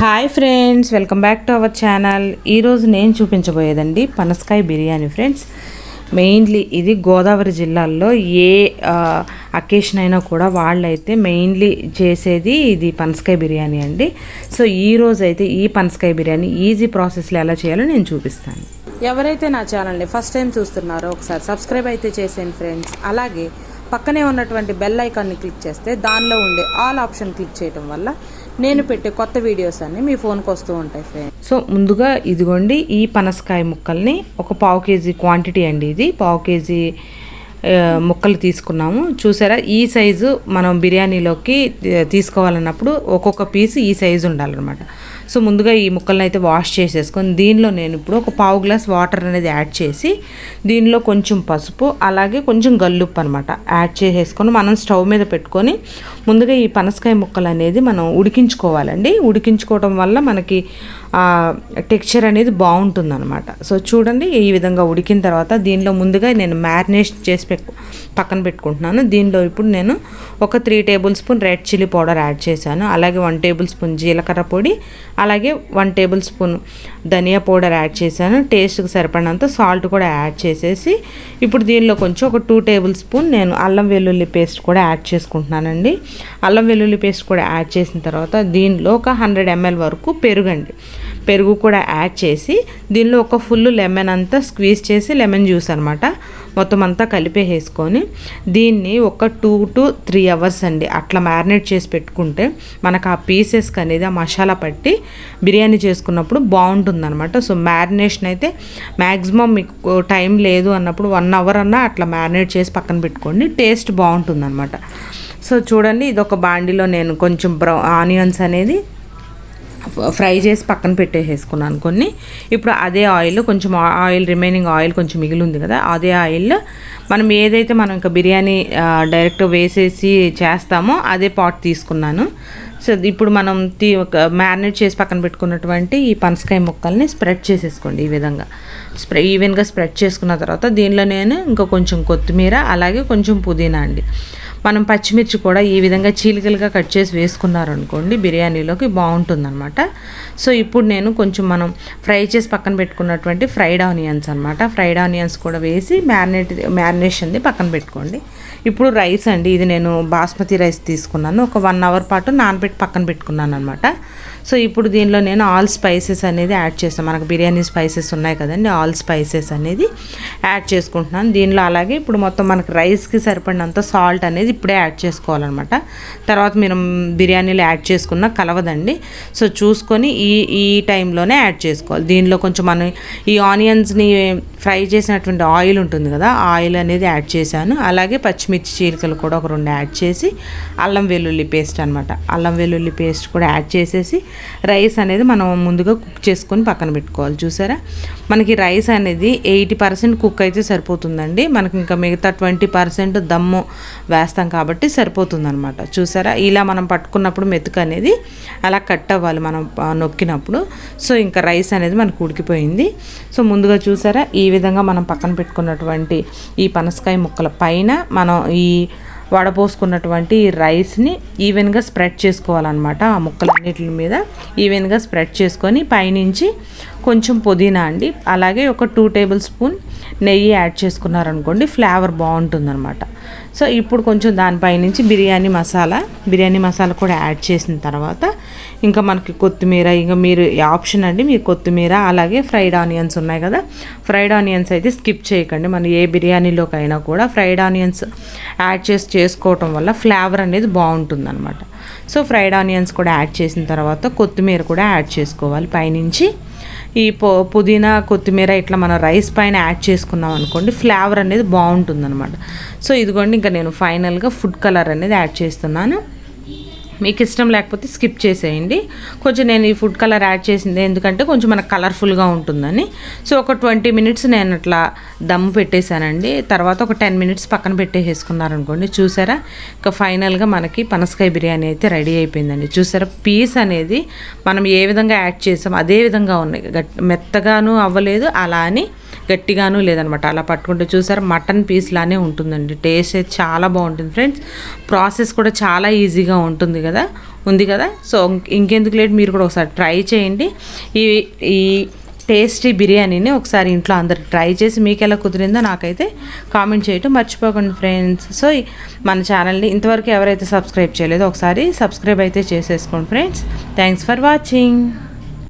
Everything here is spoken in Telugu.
Hi friends welcome back to our channel. ఈరోజు నేను చూపించబోయేదండి పనసకాయ బిర్యానీ ఫ్రెండ్స్. మెయిన్లీ ఇది గోదావరి జిల్లాల్లో ఏ అకేషన్ అయినా కూడా వాళ్ళైతే మెయిన్లీ చేసేది ఇది పనసకాయ బిర్యానీ అండి. సో ఈ అయితే ఈ పనసకాయ బిర్యానీ ఈజీ ప్రాసెస్లో ఎలా చేయాలో నేను చూపిస్తాను. ఎవరైతే నా ఛానల్ని ఫస్ట్ టైం చూస్తున్నారో ఒకసారి సబ్స్క్రైబ్ అయితే చేసేయండి ఫ్రెండ్స్. అలాగే పక్కనే ఉన్నటువంటి బెల్ ఐకాన్ని క్లిక్ చేస్తే దానిలో ఉండే ఆల్ ఆప్షన్ క్లిక్ చేయడం వల్ల నేను పెట్టే కొత్త వీడియోస్ అన్నీ మీ ఫోన్కి వస్తూ ఉంటాయి ఫ్రెండ్స్. సో ముందుగా ఇదిగోండి ఈ పనసకాయ ముక్కల్ని ఒక పావు కేజీ క్వాంటిటీ అండి ఇది. పావు కేజీ ముక్కలు తీసుకున్నాము. చూసారా ఈ సైజు మనం బిర్యానీలోకి తీసుకోవాలన్నప్పుడు ఒక్కొక్క పీస్ ఈ సైజు ఉండాలన్నమాట. సో ముందుగా ఈ ముక్కలను అయితే వాష్ చేసేసుకొని దీనిలో నేను ఇప్పుడు ఒక పావు గ్లాస్ వాటర్ అనేది యాడ్ చేసి దీనిలో కొంచెం పసుపు అలాగే కొంచెం గల్లుప్పు అనమాట యాడ్ చేసేసుకొని మనం స్టవ్ మీద పెట్టుకొని ముందుగా ఈ పనసకాయ ముక్కలు అనేది మనం ఉడికించుకోవాలండి. ఉడికించుకోవడం వల్ల మనకి టెక్స్చర్ అనేది బాగుంటుంది అనమాట సో చూడండి ఈ విధంగా ఉడికిన తర్వాత దీనిలో ముందుగా నేను మ్యారినేషన్ చేసి పెట్టు పక్కన పెట్టుకుంటున్నాను. దీనిలో ఇప్పుడు నేను ఒక three tablespoon red chilli powder add చేశాను. అలాగే వన్ టేబుల్ స్పూన్ జీలకర్ర పొడి అలాగే వన్ టేబుల్ స్పూన్ ధనియా పౌడర్ యాడ్ చేశాను. టేస్ట్కి సరిపడినంత సాల్ట్ కూడా యాడ్ చేసేసి ఇప్పుడు దీనిలో కొంచెం ఒక టూ టేబుల్ స్పూన్ నేను అల్లం వెల్లుల్లి పేస్ట్ కూడా యాడ్ చేసుకుంటున్నానండి. అల్లం వెల్లుల్లి పేస్ట్ కూడా యాడ్ చేసిన తర్వాత దీనిలో ఒక హండ్రెడ్ ఎంఎల్ వరకు పెరుగండి. పెరుగు కూడా యాడ్ చేసి దీనిలో ఒక ఫుల్ లెమన్ అంతా స్క్వీజ్ చేసి లెమన్ జ్యూస్ అనమాట మొత్తం అంతా కలిపేసేసుకొని దీన్ని ఒక టూ టు త్రీ అవర్స్ అండి అట్లా మ్యారినేట్ చేసి పెట్టుకుంటే మనకు ఆ పీసెస్కి అనేది ఆ మసాలా పట్టి బిర్యానీ చేసుకున్నప్పుడు బాగుంటుందన్నమాట. సో మ్యారినేషన్ అయితే మ్యాక్సిమం మీకు టైం లేదు అన్నప్పుడు వన్ అవర్ అన్నా అట్లా మ్యారినేట్ చేసి పక్కన పెట్టుకోండి టేస్ట్ బాగుంటుందన్నమాట. సో చూడండి ఇది ఒక బాండిలో నేను కొంచెం బ్రౌ ఆనియన్స్ అనేది ఫ్రై చేసి పక్కన పెట్టేసేసుకున్నాను కొన్ని. ఇప్పుడు అదే ఆయిల్ కొంచెం ఆయిల్ రిమైనింగ్ ఆయిల్ కొంచెం మిగిలి ఉంది కదా అదే ఆయిల్. మనం ఏదైతే మనం ఇంకా బిర్యానీ డైరెక్ట్ వేసేసి చేస్తామో అదే పాట్ తీసుకున్నాను. సో ఇప్పుడు మనం తీ ఒక మ్యారినేట్ చేసి పక్కన పెట్టుకున్నటువంటి ఈ పనసకాయ ముక్కల్ని స్ప్రెడ్ చేసేసుకోండి ఈ విధంగా. స్ప్రె ఈవెన్గా స్ప్రెడ్ చేసుకున్న తర్వాత దీనిలో నేను ఇంకా కొంచెం కొత్తిమీర అలాగే కొంచెం పుదీనా అండి. మనం పచ్చిమిర్చి కూడా ఈ విధంగా చీలికలుగా కట్ చేసి వేసుకున్నారనుకోండి బిర్యానీలోకి బాగుంటుందన్నమాట. సో ఇప్పుడు నేను కొంచెం మనం ఫ్రై చేసి పక్కన పెట్టుకున్నటువంటి ఫ్రైడ్ ఆనియన్స్ అనమాట ఫ్రైడ్ ఆనియన్స్ కూడా వేసి మ్యారినేట్ మ్యారినేషన్ది పక్కన పెట్టుకోండి. ఇప్పుడు రైస్ అండి ఇది నేను బాస్మతి రైస్ తీసుకున్నాను. ఒక వన్ అవర్ పాటు నానబెట్టి పక్కన పెట్టుకున్నాను అనమాట సో ఇప్పుడు దీనిలో నేను ఆల్ స్పైసెస్ అనేది యాడ్ చేస్తాను. మనకు బిర్యానీ స్పైసెస్ ఉన్నాయి కదండి ఆల్ స్పైసెస్ అనేది యాడ్ చేసుకుంటున్నాను. దీనిలో అలాగే ఇప్పుడు మొత్తం మనకు రైస్కి సరిపడినంత సాల్ట్ అనేది ఇప్పుడే యాడ్ చేసుకోవాలన్నమాట. తర్వాత మీరు బిర్యానీలో యాడ్ చేసుకున్న కలవదండి. సో చూసుకొని ఈ ఈ టైంలోనే యాడ్ చేసుకోవాలి. దీనిలో కొంచెం మనం ఈ ఆనియన్స్ని ఫ్రై చేసినటువంటి ఆయిల్ ఉంటుంది కదా ఆయిల్ అనేది యాడ్ చేశాను. అలాగే పచ్చిమిర్చి చీలికలు కూడా ఒక రెండు యాడ్ చేసి అల్లం వెల్లుల్లి పేస్ట్ అనమాట అల్లం వెల్లుల్లి పేస్ట్ కూడా యాడ్ చేసేసి రైస్ అనేది మనం ముందుగా కుక్ చేసుకొని పక్కన పెట్టుకోవాలి. చూసారా? మనకి రైస్ అనేది ఎయిటీ పర్సెంట్ కుక్ అయితే సరిపోతుందండి. మనకి ఇంకా మిగతా ట్వంటీ పర్సెంట్ దమ్ము వేస్తాం కాబట్టి సరిపోతుందనమాట చూసారా? ఇలా మనం పట్టుకున్నప్పుడు మెతుకు అనేది అలా కట్ అవ్వాలి మనం నొక్కినప్పుడు. సో ఇంకా రైస్ అనేది మనకు ఉడికిపోయింది. సో ముందుగా చూసారా? ఈ ఈ విధంగా మనం పక్కన పెట్టుకున్నటువంటి ఈ పనసకాయ ముక్కల పైన మనం ఈ వడపోసుకున్నటువంటి ఈ రైస్ని ఈవెన్గా స్ప్రెడ్ చేసుకోవాలన్నమాట. ఆ ముక్కలన్నిటి మీద ఈవెన్గా స్ప్రెడ్ చేసుకొని పైనుంచి కొంచెం పుదీనా అండి అలాగే ఒక టూ టేబుల్ స్పూన్ నెయ్యి యాడ్ చేసుకున్నారనుకోండి ఫ్లేవర్ బాగుంటుందన్నమాట. సో ఇప్పుడు కొంచెం దానిపై నుంచి బిర్యానీ మసాలా బిర్యానీ మసాలా కూడా యాడ్ చేసిన తర్వాత ఇంకా మనకి కొత్తిమీర ఇంకా మీరు ఆప్షన్ అండి మీరు కొత్తిమీర అలాగే ఫ్రైడ్ ఆనియన్స్ ఉన్నాయి కదా. ఫ్రైడ్ ఆనియన్స్ అయితే స్కిప్ చేయకండి. మనం ఏ బిర్యానీలోకైనా కూడా ఫ్రైడ్ ఆనియన్స్ యాడ్ చేసి చేసుకోవటం వల్ల ఫ్లేవర్ అనేది బాగుంటుందన్నమాట. సో ఫ్రైడ్ ఆనియన్స్ కూడా యాడ్ చేసిన తర్వాత కొత్తిమీర కూడా యాడ్ చేసుకోవాలి. పైనుంచి ఈ పొ పుదీనా కొత్తిమీర ఇట్లా మనం రైస్ పైన యాడ్ చేసుకున్నాం అనుకోండి ఫ్లేవర్ అనేది బాగుంటుందన్నమాట. సో ఇదిగోండి ఇంకా నేను ఫైనల్గా ఫుడ్ కలర్ అనేది యాడ్ చేస్తున్నాను. మీకు ఇష్టం లేకపోతే స్కిప్ చేసేయండి. కొంచెం నేను ఈ ఫుడ్ కలర్ యాడ్ చేసింది ఎందుకంటే కొంచెం మనకు కలర్ఫుల్గా ఉంటుందని. సో ఒక ట్వంటీ మినిట్స్ నేను అట్లా దమ్ పెట్టేశానండి. తర్వాత ఒక టెన్ మినిట్స్ పక్కన పెట్టేసుకున్నారనుకోండి చూసారా? ఇంకా ఫైనల్గా మనకి పనసకాయ బిర్యానీ అయితే రెడీ అయిపోయిందండి. చూసారా? పీస్ అనేది మనం ఏ విధంగా యాడ్ చేసాం అదే విధంగా ఉన్నాయి. గట్ మెత్తగాను అవ్వలేదు అలా అని గట్టిగాను లేదనమాట. అలా పట్టుకుంటే చూసారు మటన్ పీస్ లానే ఉంటుందండి. టేస్ట్ అయితే చాలా బాగుంటుంది ఫ్రెండ్స్. ప్రాసెస్ కూడా చాలా ఈజీగా ఉంటుంది కదా ఉంది కదా? సో ఇంకెందుకు లేట్ మీరు కూడా ఒకసారి ట్రై చేయండి. ఈ ఈ టేస్టీ బిర్యానీని ఒకసారి ఇంట్లో అందరు ట్రై చేసి మీకు ఎలా కుదిరిందో నాకైతే కామెంట్ చేయటం మర్చిపోకండి ఫ్రెండ్స్. సో ఈ- మన ఛానల్ని ఇంతవరకు ఎవరైతే సబ్స్క్రైబ్ చేయలేదో ఒకసారి సబ్స్క్రైబ్ అయితే చేసేసుకోండి ఫ్రెండ్స్. Thanks for watching.